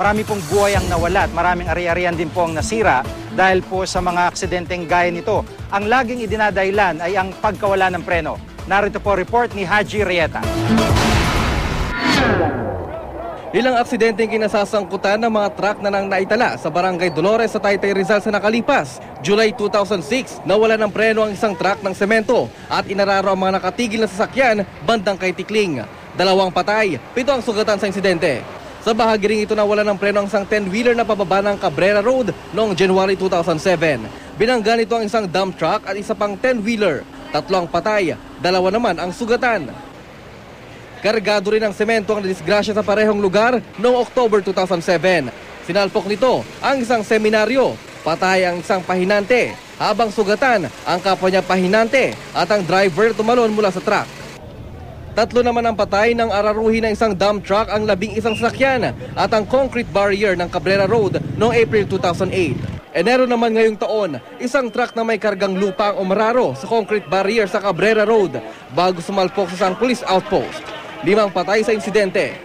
Marami pong buhay ang nawala at maraming ari-arian din po ang nasira dahil po sa mga aksidenteng gaya nito. Ang laging idinadailan ay ang pagkawala ng preno. Narito po report ni Haji Rieta. Ilang aksidenteng kinasasangkutan ng mga truck na nang naitala sa Barangay Dolores sa Taytay Rizal sa nakalipas. July 2006, nawala ng preno ang isang truck ng semento at inararo ang mga nakatigil na sasakyan bandang kay Tikling. Dalawang patay, pito ang sugatan sa insidente. Sa bahagi rin ito nawala ng preno ang isang 10-wheeler na pababa ng Cabrera Road noong January 2007. Binangga nito ang isang dump truck at isa pang 10-wheeler. Tatlo ang patay, dalawa naman ang sugatan. Kargado rin ng semento ang disgrasya sa parehong lugar noong October 2007. Sinalpok nito ang isang seminaryo, patay ang isang pahinante, habang sugatan ang kapwa niya pahinante at ang driver tumalon mula sa truck. Tatlo naman ang patay ng araruhi ng isang dump truck ang labing isang sasakyan at ang concrete barrier ng Cabrera Road noong April 2008. Enero naman ngayong taon, isang truck na may kargang lupa ang umararo sa concrete barrier sa Cabrera Road bago sumalpok sa isang police outpost. Limang patay sa insidente.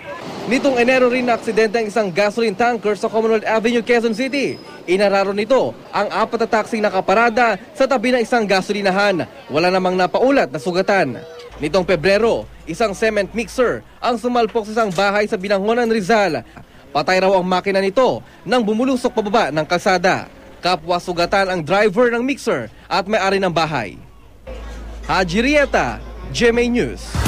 Nitong Enero rin na aksidente ang isang gasoline tanker sa Commonwealth Avenue, Quezon City. Inararo nito ang apat na taxi nakaparada sa tabi ng isang gasolinahan. Wala namang napaulat na sugatan. Nitong Pebrero, isang cement mixer ang sumalpok sa isang bahay sa Binangonan, Rizal. Patay raw ang makina nito nang bumulusok pababa ng kalsada. Kapwa sugatan ang driver ng mixer at may-ari ng bahay. Haji Rieta, GMA News.